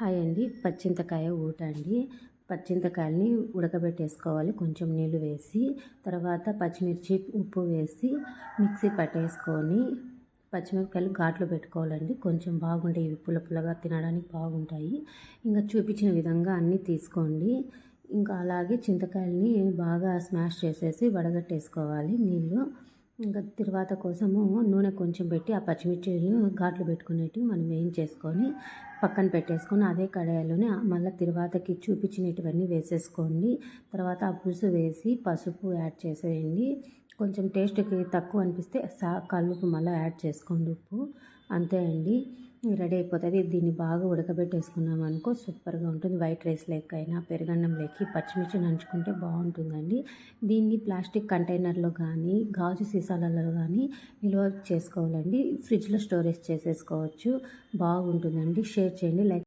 Hi అండి. పచ్చింతకాయ ఊట అండి పచ్చింతకాయల్ని ఉడకబెట్టేసుకోవాలి. కొంచెం నీళ్ళు వేసి తర్వాత పచ్చిమిర్చి ఉప్పు వేసి మిక్సీ పట్టేసుకొని పచ్చిమిరపకాయలు ఘాట్లు పెట్టుకోవాలండి. కొంచెం బాగుంటాయి. ఇవి పుల్ల పుల్లగా తినడానికి బాగుంటాయి. ఇంకా చూపించిన విధంగా అన్నీ తీసుకోండి. ఇంకా అలాగే చింతకాయలని బాగా స్మాష్ చేసేసి వడగట్టేసుకోవాలి నీళ్ళు ఇంకా తర్వాత కోసము నూనె కొంచెం పెట్టి ఆ పచ్చిమిర్చిలు ఘాట్లు పెట్టుకునేటివి మనం వేయించేసుకొని పక్కన పెట్టేసుకొని అదే కడాయిలోనే మళ్ళీ తర్వాతకి చూపించినటువన్నీ వేసేసుకోండి. తర్వాత ఆ పులుసు వేసి పసుపు యాడ్ చేసేయండి. కొంచెం టేస్ట్కి తక్కువ అనిపిస్తే సా కల్లుపు మళ్ళీ యాడ్ చేసుకోండి ఉప్పు. అంతే అండి. రెడీ అయిపోతుంది. దీన్ని బాగా ఉడకబెట్టేసుకున్నాం అనుకో సూపర్గా ఉంటుంది. వైట్ రైస్ లెక్క అయినా పెరుగన్నం లెక్కి పచ్చిమిర్చి నంచుకుంటే బాగుంటుందండి. దీన్ని ప్లాస్టిక్ కంటైనర్లో కానీ గాజు సీసాలలో కానీ నిల్వ చేసుకోవాలండి. ఫ్రిడ్జ్లో స్టోరేజ్ చేసేసుకోవచ్చు. బాగుంటుందండి. షేర్ చేయండి. లైక్